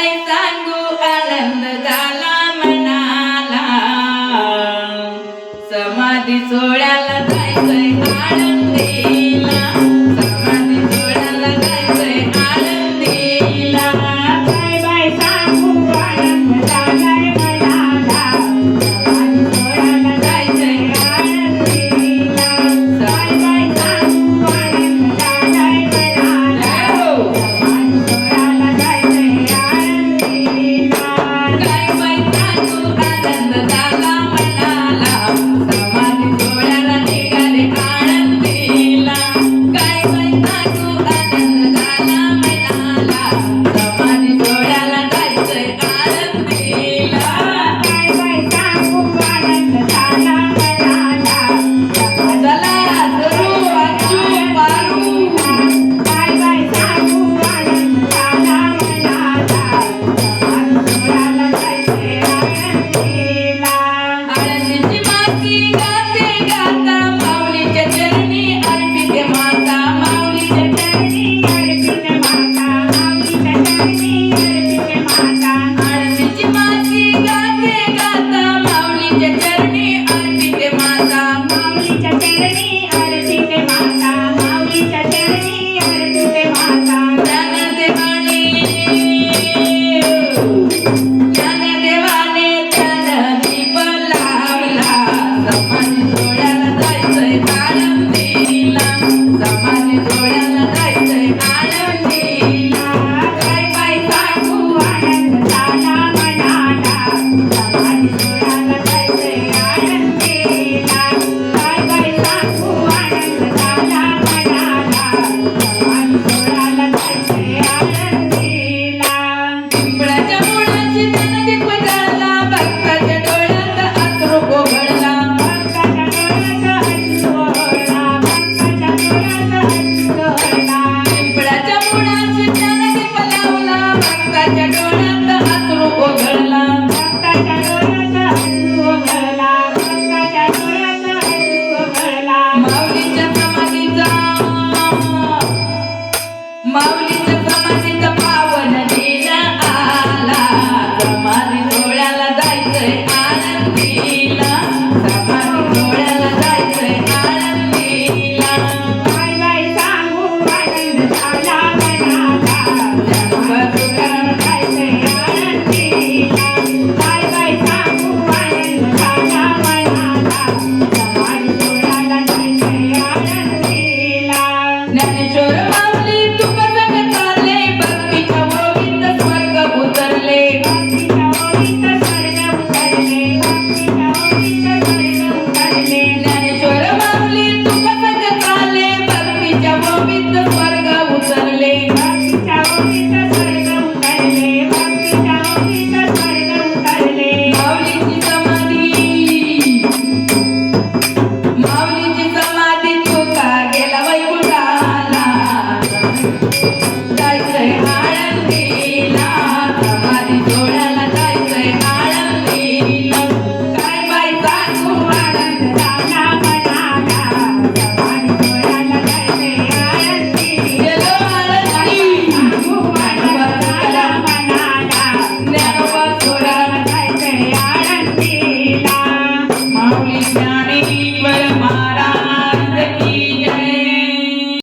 चाललाय काय सांगू आनंद झाला मनाला समाधी सोहळ्याला जायचंय आनंदी